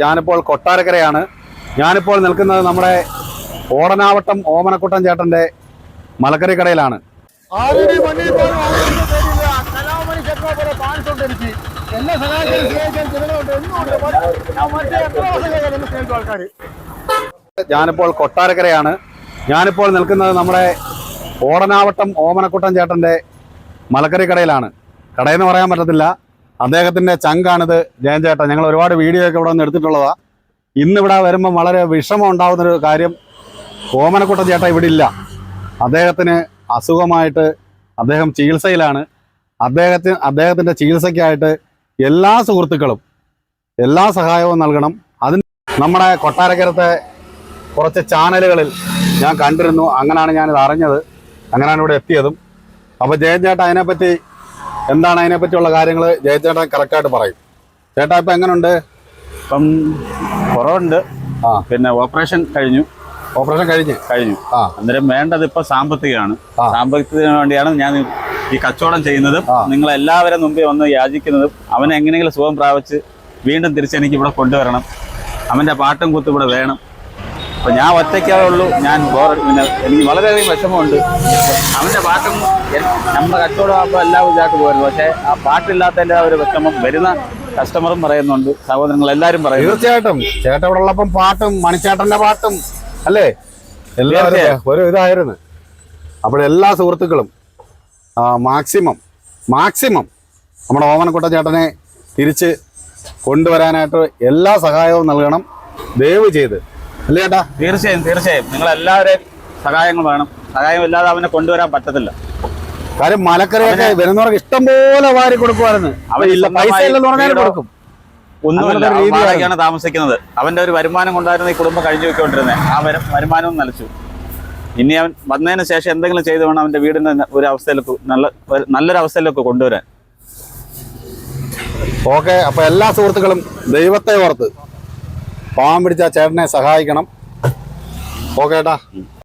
ഞാനിപ്പോൾ കൊട്ടാരക്കരയാണ്. ഞാനിപ്പോൾ നിൽക്കുന്നത് നമ്മുടെ ഓടനാവട്ടം ഓമനക്കുട്ടൻ ചേട്ടന്റെ മലക്കറി കടയിലാണ് ഞാനിപ്പോൾ കൊട്ടാരക്കരയാണ്. ഞാനിപ്പോൾ നിൽക്കുന്നത് നമ്മുടെ ഓടനാവട്ടം ഓമനക്കുട്ടൻ ചേട്ടന്റെ മലക്കറി കടയിലാണ് കടയെന്ന് പറയാൻ പറ്റത്തില്ല. അദ്ദേഹത്തിന്റെ ചങ്കാണിത് ജയൻ ഞങ്ങൾ ഒരുപാട് വീഡിയോ ഒക്കെ ഇവിടെ നിന്ന് എടുത്തിട്ടുള്ളതാണ് ഇന്നിവിടെ വരുമ്പോൾ വളരെ വിഷമം ഉണ്ടാകുന്നൊരു കാര്യം ഓമനക്കുട്ടൻ ചേട്ടൻ ഇവിടെ ഇല്ല. അദ്ദേഹത്തിന് അസുഖമായിട്ട് അദ്ദേഹം ചികിത്സയിലാണ്. അദ്ദേഹത്തിന് അദ്ദേഹത്തിന്റെ ചികിത്സയ്ക്കായിട്ട് എല്ലാ സുഹൃത്തുക്കളും എല്ലാ സഹായവും നൽകണം. അതിന് നമ്മുടെ കൊട്ടാരക്കരത്തെ കുറച്ച് ചാനലുകളിൽ ഞാൻ കണ്ടിരുന്നു. അങ്ങനെയാണ് ഞാനിത് അറിഞ്ഞത്. അങ്ങനെയാണ് ഇവിടെ എത്തിയതും. അപ്പോൾ ജയൻ ചേട്ടൻ അതിനെപ്പറ്റി എന്താണ് അതിനെ പറ്റിയുള്ള കാര്യങ്ങൾ ജയചേട്ടൻ കറക്റ്റായിട്ട് പറയും. ചേട്ടാ ഇപ്പം എങ്ങനെയുണ്ട് ഇപ്പം കുറവുണ്ട്. ആ. പിന്നെ ഓപ്പറേഷൻ കഴിഞ്ഞു. ഓപ്പറേഷൻ കഴിഞ്ഞ്? കഴിഞ്ഞു. ആ. അന്നേരം വേണ്ടത് ഇപ്പൊ സാമ്പത്തികമാണ്. സാമ്പത്തികത്തിന് വേണ്ടിയാണ് ഞാൻ ഈ കച്ചവടം ചെയ്യുന്നതും നിങ്ങൾ എല്ലാവരും മുമ്പേ വന്ന് യാചിക്കുന്നതും. അവനെ എങ്ങനെയെങ്കിലും സുഖം പ്രാപിച്ച് വീണ്ടും തിരിച്ചെനിക്ക് ഇവിടെ കൊണ്ടുവരണം. അവന്റെ പാട്ടും കൂത്തും ഇവിടെ വേണം. അപ്പൊ ഞാൻ ഒറ്റയ്ക്കേ ഉള്ളൂ. ഞാൻ ബോർ പിന്നെ എനിക്ക് വളരെയധികം വിഷമമുണ്ട്. അവന്റെ പാട്ടും നമ്മുടെ കച്ചവടം ആകുമ്പോൾ എല്ലാം ഇതായിട്ട് പോയിരുന്നു. പക്ഷേ ആ പാട്ടില്ലാത്തതിന്റെ ആ ഒരു വിഷമം വരുന്ന കസ്റ്റമറും പറയുന്നുണ്ട്. സഹോദരങ്ങൾ എല്ലാവരും പറയും തീർച്ചയായിട്ടും. ചേട്ടൻ ഇവിടെ ഉള്ളപ്പം പാട്ടും മണിച്ചേട്ടന്റെ പാട്ടും അല്ലേ? എല്ലാവരും ഒരു ഇതായിരുന്നു. അപ്പോൾ എല്ലാ സുഹൃത്തുക്കളും മാക്സിമം മാക്സിമം നമ്മുടെ ഓമനക്കുട്ട ചേട്ടനെ തിരിച്ച് കൊണ്ടുവരാനായിട്ട് എല്ലാ സഹായവും നൽകണം. ദയവ് ചെയ്ത് അല്ലേ ചേട്ടാ തീർച്ചയായും തീർച്ചയായും. നിങ്ങൾ എല്ലാവരെയും സഹായങ്ങൾ വേണം. സഹായം ഇല്ലാതെ അവനെ കൊണ്ടുവരാൻ പറ്റത്തില്ല. കാര്യം മലക്കറിയൊക്കെ വരുന്നവർക്ക് ഇഷ്ടം പോലെ വാരി കൊടുക്കുമായിരുന്നു അവൻ ഇല്ല പൈസ ഇല്ലെന്ന് പറഞ്ഞാൽ വീടോ കൊടുക്കും. ഒന്നുമില്ല. രീതിയാണ്. താമസിക്കുന്നത്. അവന്റെ ഒരു വരുമാനം കൊണ്ടായിരുന്നു ഈ കുടുംബം കഴിഞ്ഞു വെക്കൊണ്ടിരുന്നത് ആ വരും വരുമാനവും നിലച്ചു ഇനി അവൻ വന്നതിന് ശേഷം എന്തെങ്കിലും ചെയ്ത് വേണം അവന്റെ വീടിന്റെ ഒരു അവസ്ഥയിലേക്ക് നല്ല നല്ലൊരു അവസ്ഥയിലേക്ക് കൊണ്ടുവരാൻ. ഓക്കെ അപ്പൊ എല്ലാ സുഹൃത്തുക്കളും ദൈവത്തെ ഓർത്ത് പാവം പിടിച്ച ചേട്ടനെ സഹായിക്കണം. ഓക്കെ ഏട്ടാ